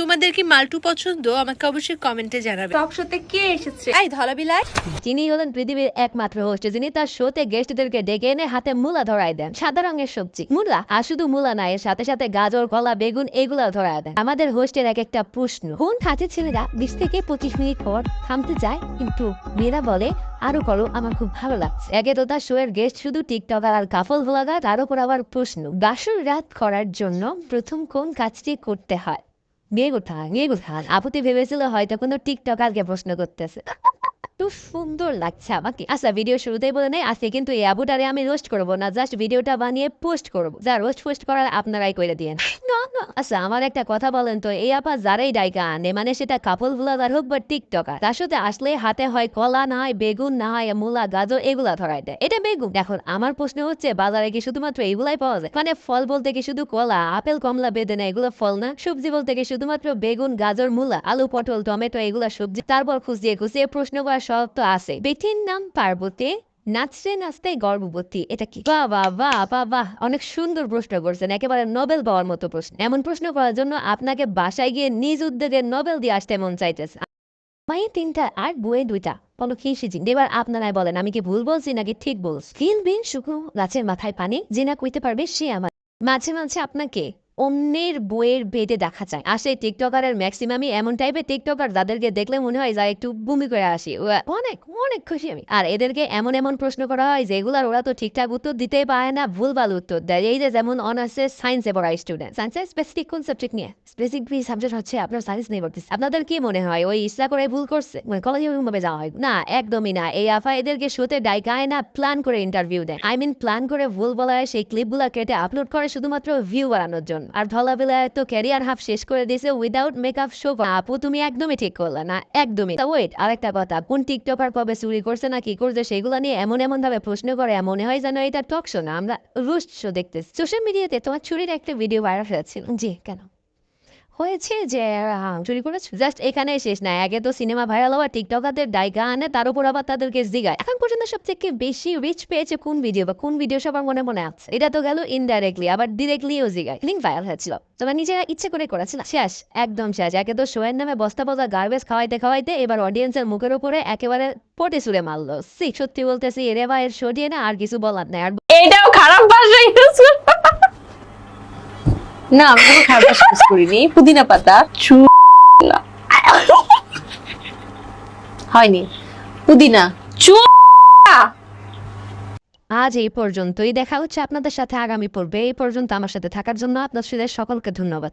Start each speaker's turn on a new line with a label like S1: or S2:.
S1: তোমাদের কি মাল্টু পছন্দ? আমাকে অবশ্যই কমেন্টে জানাবে।
S2: টক শোতে কে এসেছে?
S1: এই ধলা বিলাই
S3: তিনি হলেন পৃথিবীর একমাত্র হোস্ট যিনি তার শোতে গেস্টদেরকে ডেকে এনে হাতে মূলা ধরায় দেন। সাদা রঙের সবজি। মূলা আর শুধু মূলা না এর সাথে সাথে গাজর কলা বেগুন এগুলো ধরায় দেন। আমাদের হোস্টের এক একটা প্রশ্ন। কোন খাতে ছেলেরা বিশ থেকে পঁচিশ মিনিট পর থামতে যায়? কিন্তু মেয়েরা বলে আরও করো আমার খুব ভালো লাগছে। একে তো তার শোয়ের গেস্ট শুধু টিকটক আর কাফল ভোলাগা তার উপর আবার প্রশ্ন। গাসুর রাত করার জন্য প্রথম কোন কাজটি করতে হয়? বিয়ে কোথা মেয়ে কোথা আপত্তি ভেবেছিল হয়তো কোনো টিকটক আজকে প্রশ্ন করতেছে। খুব সুন্দর লাগছে আমাকে। আচ্ছা ভিডিও শুরুতেই বলে নেই, আজকে কিন্তু এই আবুটারে আমি রোস্ট করব না জাস্ট ভিডিওটা বানিয়ে পোস্ট করব। যা রোস্ট পোস্ট করার আপনারাই করে দিয়েন। আচ্ছা আমার একটা কথা বলেন তো, এই আপা যারাই ডাইকা আনে মানে সেটা কাপল হোক বা তার সাথে আসলে হাতে হয় কলা না হয় বেগুন না হয় মূলা, গাজর, এগুলা ধরাই দেয়। এটা বেগুন। এখন আমার প্রশ্ন হচ্ছে, বাজারে কি শুধুমাত্র এগুলাই পাওয়া যায়? মানে ফল বলতে কি শুধু কলা, আপেল, কমলা, বেদেনা, এগুলো ফল না? সবজি বলতে কি শুধুমাত্র বেগুন, গাজর, মূলা, আলু, পটল, টমেটো, এগুলা সবজি? তারপর খুঁজিয়ে খুঁজিয়ে প্রশ্ন করা সব তো আছে। বেটির নাম পার্বতী। নাচতে নাচতে গর্ভবতী, এটা কি? বাহ বাহ বাহ বাহ বাহ, অনেক সুন্দর প্রশ্ন করছেন, একেবারে নোবেল পাওয়ার মতো প্রশ্ন। এমন প্রশ্ন করার জন্য আপনাকে বাসায় গিয়ে নিজ উদ্যোগে নোবেল দিয়ে আসতে মন চাইতেছে। মায়ে তিনটা আর বইয়ে দুইটা, বলো কি সিজি এবার আপনারাই বলেন, আমি কি ভুল বলছি নাকি ঠিক বলছি? ফিল বিন শুকনো গাছের মাথায় পানি, যে কইতে পারবে সে আমার। মাঝে মাঝে আপনাকে অন্যের বইয়ের বেদে দেখা যায়। সেই টিকটকারের ম্যাক্সিমামই এমন টাইপের টিকটকার যাদেরকে দেখলে মনে হয় যা একটু বমি করে আসি। অনেক অনেক খুশি আমি। আর এদেরকে এমন এমন প্রশ্ন করা হয় যেগুলার ওরা তো ঠিকঠাক উত্তর দিতেই পারে না, ভুলভাল উত্তর দেয়। এই যে যেমন অনার্সে সায়েন্সে পড়া স্টুডেন্ট সায়েন্সের স্পেসিফিক কোন সাবজেক্ট নিয়ে? স্পেসিফিক সাবজেক্ট হচ্ছে? আপনার সায়েন্স নিয়ে পড়তেছে আপনাদের কি মনে হয়? ওই ইচ্ছা করে ভুল করছে? মানে কলেজে ভাবে যাওয়া হয়? না, একদমই না। এই আফা এদেরকে শোতে ডাইকায় না প্ল্যান করে ইন্টারভিউ দেয়। আই মিন প্ল্যান করে ভুল বলা হয় সেই ক্লিপগুলো কেটে আপলোড করে শুধুমাত্র ভিউ বাড়ানোর জন্য। আর ধলা বেলায় তো ক্যারিয়ার হাফ শেষ করে দিয়েছে উইদাউট মেকআপ শো আপু, তুমি একদমই ঠিক করলে না, একদমই। ওয়েট আরেকটা কথা, কোন টিকটকার কবে চুরি করছে না কি করছে সেগুলো নিয়ে এমন এমন ভাবে প্রশ্ন করে মনে হয় যেন এটা টক শো না, আমরা রোস্ট শো দেখতেছি। সোশ্যাল মিডিয়াতে তোমার চুরির একটা ভিডিও ভাইরাল হয়েছিল। জি, কেন? হয়েছে যে চুরি করেছে? জাস্ট এখানে শেষ না আগে তো সিনেমা ভাইরাল হওয়া টিকটকারদের ডাইকা আনে, তার উপর আবার তাদেরকে জিগায়। এখন পর্যন্ত সব থেকে বেশি রিচ পেয়েছে কোন ভিডিও বা কোন ভিডিও সবার মনে মনে আছে? এটা তো গেল ইনডাইরেক্টলি আবার ডিরেক্টলিও জিগায়। লিঙ্ক ভাইরাল হয়েছিল। তবে নিজেরা ইচ্ছে করে করেছিল শেষ, একদম শেষ। একে তো শোয়ের নামে বস্তা বস্তা গার্বেজ খাওয়াইতে খাওয়াইতে এবার অডিয়েন্সের মুখের উপরে একেবারে পটে সুরে মারলো। সত্যি বলতেছি, এরে শো দিয়ে না আর কিছু বলার নাই। আর
S2: এটাও খারাপ ভাষা না, আমি কোনো খারাপ ইউজ করিনি। পুদিনা পাতা, চু না। হয়নি। পুদিনা। চু
S3: আজ এই পর্যন্তই। দেখা হচ্ছে আপনাদের সাথে আগামী পর্বে। এই পর্যন্ত আমার সাথে থাকার জন্য আপনার সকলকে ধন্যবাদ।